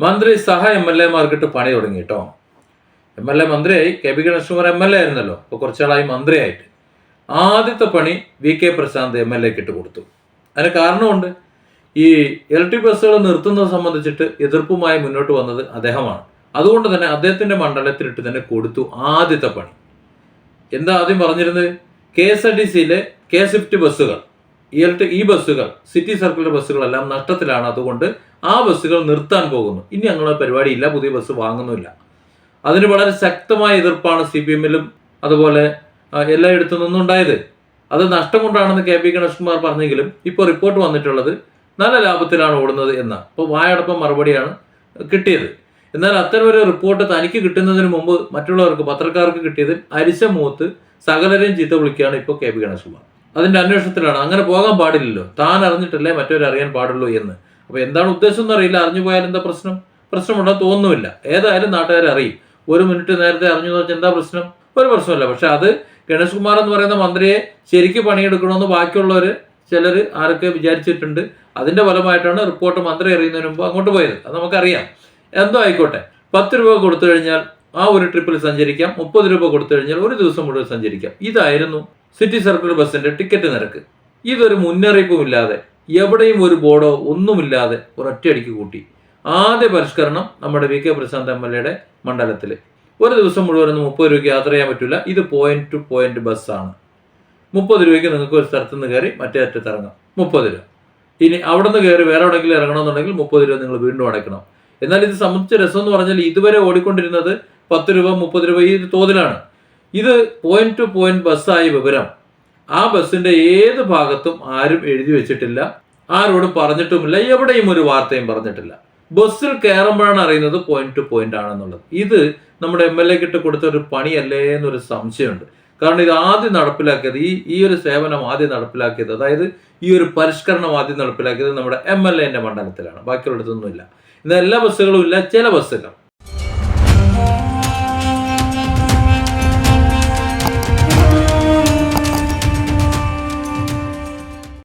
മന്ത്രി സഹ M L എമാർക്കിട്ട് പണി തുടങ്ങി കേട്ടോ എം എൽ എ മന്ത്രിയായി K P Ganesh Kumar M L A ആയിരുന്നല്ലോ. ഇപ്പോൾ കുറച്ചാളായി മന്ത്രിയായിട്ട്. ആദ്യത്തെ പണി V K Prashanth M L എക്ക് ഇട്ട് കൊടുത്തു. അതിന് കാരണമുണ്ട്. ഈ ഇലക്ട്രിക് ബസ്സുകൾ നിർത്തുന്നത് സംബന്ധിച്ചിട്ട് എതിർപ്പുമായി മുന്നോട്ട് വന്നത് അദ്ദേഹമാണ്. അതുകൊണ്ട് തന്നെ അദ്ദേഹത്തിന്റെ മണ്ഡലത്തിലിട്ട് തന്നെ കൊടുത്തു ആദ്യത്തെ പണി. എന്താ ആദ്യം പറഞ്ഞിരുന്നത്? കെ എസ് ആർ ടി സിയിലെ കെ സ്വിഫ്റ്റ് ബസ്സുകൾ. ഈ ഈ ബസ്സുകൾ സിറ്റി സർക്കിളിലെ ബസ്സുകളെല്ലാം നഷ്ടത്തിലാണ്. അതുകൊണ്ട് ആ ബസ്സുകൾ നിർത്താൻ പോകുന്നു. ഇനി അങ്ങനെ പരിപാടിയില്ല പുതിയ ബസ് വാങ്ങുന്നില്ല അതിന് വളരെ ശക്തമായ എതിർപ്പാണ് സി പി എമ്മിലും അതുപോലെ എല്ലായിടത്തു നിന്നുണ്ടായത്. അത് നഷ്ടം കൊണ്ടാണെന്ന് കെ പി ഗണേഷ്കുമാർ പറഞ്ഞെങ്കിലും ഇപ്പോൾ റിപ്പോർട്ട് വന്നിട്ടുള്ളത് നല്ല ലാഭത്തിലാണ് ഓടുന്നത് എന്ന. അപ്പോൾ വായടപ്പം മറുപടിയാണ് കിട്ടിയത്. എന്നാൽ അത്തരം ഒരു റിപ്പോർട്ട് തനിക്ക് കിട്ടുന്നതിന് മുമ്പ് മറ്റുള്ളവർക്ക് പത്രക്കാർക്ക് കിട്ടിയതിൽ അരിശ മൂത്ത് സകലരെയും ചീത്ത വിളിക്കുകയാണ് ഇപ്പോൾ കെ പി ഗണേഷ്കുമാർ. അതിന്റെ അന്വേഷണത്തിലാണ്. അങ്ങനെ പോകാൻ പാടില്ലല്ലോ. താൻ അറിഞ്ഞിട്ടല്ലേ മറ്റവരറിയാൻ പാടുള്ളൂ എന്ന്. അപ്പോൾ എന്താണ് ഉദ്ദേശം എന്നറിയില്ല അറിഞ്ഞു പോയാൽ എന്താ പ്രശ്നം? പ്രശ്നമുണ്ടോ? തോന്നുന്നില്ല. ഏതായാലും നാട്ടുകാരെ അറിയും. ഒരു മിനിറ്റ് നേരത്തെ അറിഞ്ഞു എന്ന് വെച്ചാൽ എന്താ പ്രശ്നം? ഒരു പ്രശ്നമില്ല പക്ഷെ അത് ഗണേഷ് കുമാർ എന്ന് പറയുന്ന മന്ത്രിയെ ശരിക്ക് പണിയെടുക്കണമെന്ന് ബാക്കിയുള്ളവർ ചിലർ ആരൊക്കെ വിചാരിച്ചിട്ടുണ്ട് അതിന്റെ ഫലമായിട്ടാണ് റിപ്പോർട്ട് മന്ത്രി അറിയുന്നതിന് മുമ്പ് അങ്ങോട്ട് പോയത്. അത് നമുക്കറിയാം. എന്തോ ആയിക്കോട്ടെ. പത്ത് രൂപ കൊടുത്തു കഴിഞ്ഞാൽ ആ ഒരു ട്രിപ്പിൽ സഞ്ചരിക്കാം. മുപ്പത് രൂപ കൊടുത്തു കഴിഞ്ഞാൽ ഒരു ദിവസം മുഴുവൻ സഞ്ചരിക്കാം. ഇതായിരുന്നു സിറ്റി സർക്കിൾ ബസ്സിന്റെ ടിക്കറ്റ് നിരക്ക്. ഇതൊരു മുന്നറിയിപ്പുമില്ലാതെ എവിടെയും ഒരു ബോർഡോ ഒന്നുമില്ലാതെ ഒരൊറ്റയടിക്ക് കൂട്ടി. ആദ്യ പരിഷ്കരണം നമ്മുടെ V K Prashanth M L എയുടെ മണ്ഡലത്തിൽ ഒരു ദിവസം മുഴുവൻ മുപ്പത് രൂപയ്ക്ക് യാത്ര ചെയ്യാൻ പറ്റില്ല ഇത് പോയിന്റ് ടു പോയിന്റ് ബസ്സാണ് മുപ്പത് രൂപയ്ക്ക് നിങ്ങൾക്ക് ഒരു സ്ഥലത്ത് നിന്ന് കയറി മറ്റേ അറ്റത്ത് ഇറങ്ങാം മുപ്പത് രൂപ. ഇനി അവിടെ നിന്ന് കയറി വേറെ എവിടെയെങ്കിലും ഇറങ്ങണമെന്നുണ്ടെങ്കിൽ മുപ്പത് രൂപ നിങ്ങൾ വീണ്ടും അടയ്ക്കണം. എന്നാൽ ഇത് സംബന്ധിച്ച രസം എന്ന് പറഞ്ഞാൽ ഇതുവരെ ഓടിക്കൊണ്ടിരുന്നത് പത്ത് രൂപ മുപ്പത് രൂപ ഈ തോതിലാണ്. ഇത് പോയിന്റ് ടു പോയിന്റ് ബസ്സായ വിവരം. ആ ബസ്സിന്റെ ഏത് ഭാഗത്തും ആരും എഴുതി വെച്ചിട്ടില്ല. ആരോടും പറഞ്ഞിട്ടുമില്ല. എവിടെയും ഒരു വാർത്തയും പറഞ്ഞിട്ടില്ല. ബസ്സിൽ കയറുമ്പോഴാണ് അറിയുന്നത് പോയിന്റ് ടു പോയിന്റ് ആണെന്നുള്ളത്. ഇത് നമ്മുടെ എം എൽ എ കിട്ട് കൊടുത്ത ഒരു പണിയല്ലേ എന്നൊരു സംശയമുണ്ട്. കാരണം ഇത് ആദ്യം നടപ്പിലാക്കിയത് ഈ ഈ ഒരു സേവനം ആദ്യം നടപ്പിലാക്കിയത് അതായത് ഈ ഒരു പരിഷ്കരണം ആദ്യം നടപ്പിലാക്കിയത് നമ്മുടെ എം എൽ എന്റെ മണ്ഡലത്തിലാണ്. ബാക്കിയുള്ളിടത്തൊന്നുമില്ല. ഇന്ന് എല്ലാ ബസ്സുകളും ഇല്ല ചില ബസ്സുകൾ